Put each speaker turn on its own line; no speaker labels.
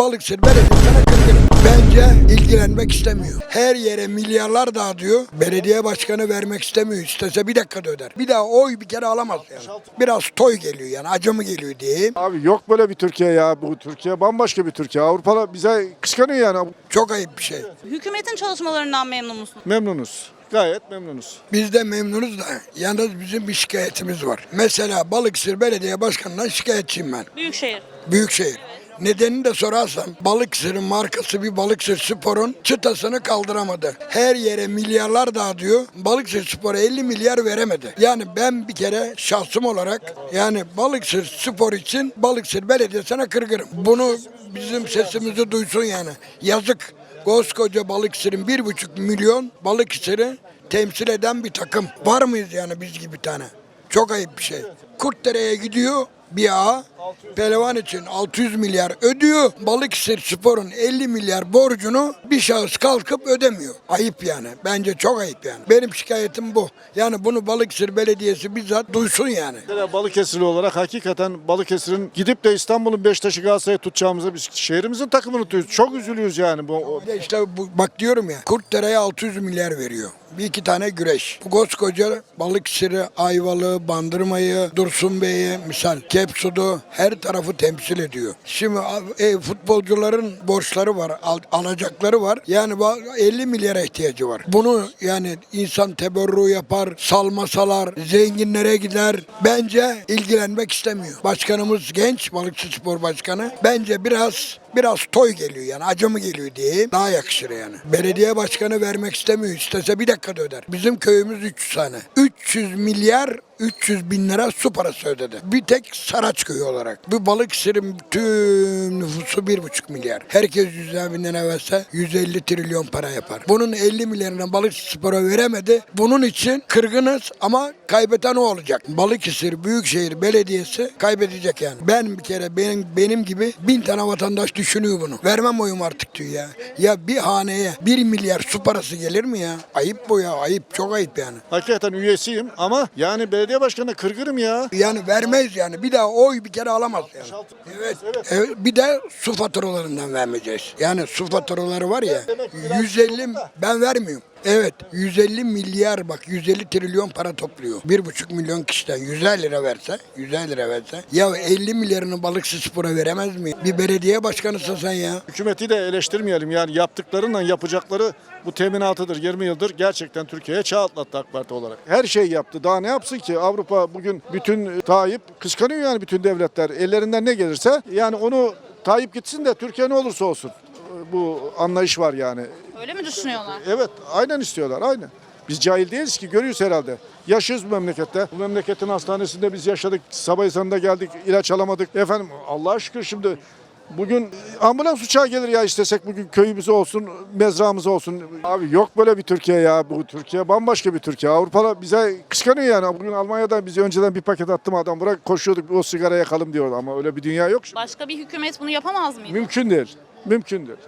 Balıkesir Belediyesi'ne kırgınım. Bence ilgilenmek istemiyor. Her yere milyarlar dağıtıyor. Belediye başkanı vermek istemiyor. İstese bir dakikada öder. Bir daha oy bir kere alamaz yani. Biraz toy geliyor yani acı mı geliyor diyeyim.
Abi yok böyle bir Türkiye ya. Bu Türkiye bambaşka bir Türkiye. Avrupa bize kıskanıyor yani.
Çok ayıp bir şey.
Hükümetin çalışmalarından memnun musunuz?
Memnunuz. Gayet memnunuz.
Biz de memnunuz da yalnız bizim bir şikayetimiz var. Mesela Balıkesir Belediye Başkanı'ndan şikayetçiyim ben.
Büyükşehir.
Büyükşehir. Nedenini de sorarsan Balıkesir'in markası bir Balıkesir Spor'un çıtasını kaldıramadı. Her yere milyarlar dağıtıyor. Balıkesir Spor'a 50 milyar veremedi. Yani ben bir kere şahsım olarak yani Balıkesir Spor için Balıkesir Belediyesi'ne kırgırım. Bunu bizim sesimizi duysun yani. Yazık. Koskoca Balıkesir'in bir buçuk milyon Balıkesir'i temsil eden bir takım. Var mıyız yani biz gibi tane? Çok ayıp bir şey. Kurtdere'ye gidiyor bir ağa. Pelevan için 600 milyar ödüyor. Balıkesir Spor'un 50 milyar borcunu bir şahıs kalkıp ödemiyor. Ayıp yani. Bence çok ayıp yani. Benim şikayetim bu. Yani bunu Balıkesir Belediyesi bizzat duysun yani.
Mesela Balıkesirli olarak hakikaten Balıkesir'in gidip de İstanbul'un Beşiktaş'ı Galatasaray'ı tutacağımıza biz şehrimizin takımını tutuyoruz. Çok üzülüyoruz yani. Bu,
de işte bu, bak diyorum ya Kurtdere'ye 600 milyar veriyor. Bir iki tane güreş. Bu koskoca Balıkesir'i, Ayvalı, Bandırma'yı, Dursun Bey'i, misal Kepsud'u her tarafı temsil ediyor. Şimdi e, futbolcuların borçları var, al- alacakları var. Yani ba- 50 milyara ihtiyacı var. Bunu yani insan teberru yapar, salmasalar, zenginlere gider. Bence ilgilenmek istemiyor. Başkanımız genç, Balıkesir Spor Başkanı. Bence biraz biraz toy geliyor yani acı mı geliyor diyeyim daha yakışır yani. Belediye başkanı vermek istemiyor istese bir dakikada öder. Bizim köyümüz 300 tane. 300 milyar 300 bin lira su parası ödedi. Bir tek Saraç köyü olarak. Bu Balıkesir'in bütün nüfusu 1,5 milyar. Herkes 100 bin lira verse 150 trilyon para yapar. Bunun 50 milyarını Balıkesir Spor'a veremedi. Bunun için kırgınız ama kaybeden o olacak. Balıkesir Büyükşehir Belediyesi kaybedecek yani. Ben bir kere benim benim gibi bin tane vatandaş düşünüyor bunu. Vermem oyum artık diyor ya. Ya bir haneye 1 milyar su parası gelir mi ya? Ayıp bu ya. Ayıp. Çok ayıp yani.
hakikaten üyesiyim ama yani belediye başkanı kırgırım ya.
Yani vermeyiz yani. Bir daha oy bir kere alamaz yani. Evet. evet. Bir de su faturalarından vermeyeceğiz. Yani su faturaları var ya 150 ben vermiyorum. Evet 150 milyar bak 150 trilyon para topluyor. 1,5 milyon kişiden 150 lira verse 150 lira verse ya 50 milyarını Balıkesir Spor'a veremez mi? Bir belediye başkanısın sen ya.
Hükümeti de eleştirmeyelim yani yaptıklarıyla yapacakları bu teminatıdır 20 yıldır gerçekten Türkiye'ye çağ atlattı AK Parti olarak. Her şey yaptı daha ne yapsın ki Avrupa bugün bütün Tayyip kıskanıyor yani bütün devletler ellerinden ne gelirse yani onu Tayyip gitsin de Türkiye ne olursa olsun bu anlayış var yani.
Öyle mi düşünüyorlar?
Evet aynen istiyorlar aynen. Biz cahil değiliz ki görüyoruz herhalde. Yaşıyoruz bu memlekette. Bu memleketin hastanesinde biz yaşadık. Sabah ezanında geldik ilaç alamadık. Efendim Allah'a şükür şimdi bugün ambulans uçağı gelir ya istesek bugün köyümüz olsun, mezramız olsun. Abi yok böyle bir Türkiye ya. Bu Türkiye bambaşka bir Türkiye. Avrupa bize kıskanıyor yani. Bugün Almanya'da bize önceden bir paket attım adam. Bırak koşuyorduk o sigara yakalım diyordu ama öyle bir dünya yok. şimdi.
Başka bir hükümet bunu yapamaz mıydı?
Mümkün değil. Mümkün değil.